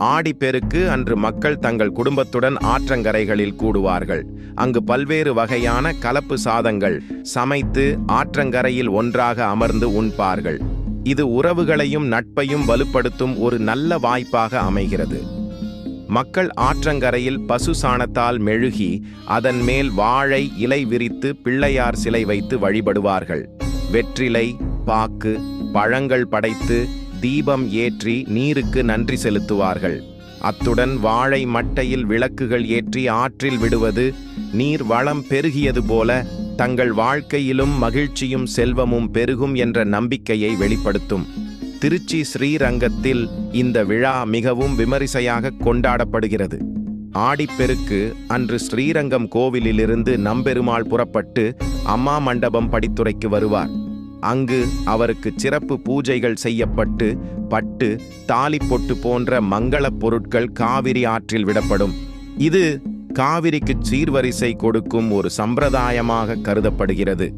ஆடிப்பெருக்கு அன்று மக்கள் தங்கள் குடும்பத்துடன் ஆற்றங்கரைகளில் கூடுவார்கள். அங்கு பல்வேறு வகையான கலப்பு சாதங்கள் சமைத்து ஆற்றங்கரையில் ஒன்றாக அமர்ந்து உண்பார்கள். இது உறவுகளையும் நட்பையும் வலுப்படுத்தும் ஒரு நல்ல வாய்ப்பாக அமைகிறது. மக்கள் ஆற்றங்கரையில் பசு சாணத்தால் மெழுகி அதன் மேல் வாழை இலை விரித்து பிள்ளையார் சிலை வைத்து வழிபடுவார்கள். வெற்றிலை பாக்கு பழங்கள் படைத்து தீபம் ஏற்றி நீருக்கு நன்றி செலுத்துவார்கள். அத்துடன் வாழை மட்டையில் விளக்குகள் ஏற்றி ஆற்றில் விடுவது நீர் வளம் பெருகியது போல தங்கள் வாழ்க்கையிலும் மகிழ்ச்சியும் செல்வமும் பெருகும் என்ற நம்பிக்கையை வெளிப்படுத்தும். திருச்சி ஸ்ரீரங்கத்தில் இந்த விழா மிகவும் விமரிசையாக கொண்டாடப்படுகிறது. ஆடிப்பெருக்கு அன்று ஸ்ரீரங்கம் கோவிலிலிருந்து நம்பெருமாள் புறப்பட்டு அம்மா மண்டபம் படித்துறைக்கு வருவார். அங்கு அவருக்கு சிறப்பு பூஜைகள் செய்யப்பட்டு பட்டு தாலிப்பொட்டு போன்ற மங்களப் பொருட்கள் காவிரி ஆற்றில் விடப்படும். இது காவிரிக்கு சீர்வரிசை கொடுக்கும் ஒரு சம்பிரதாயமாக கருதப்படுகிறது.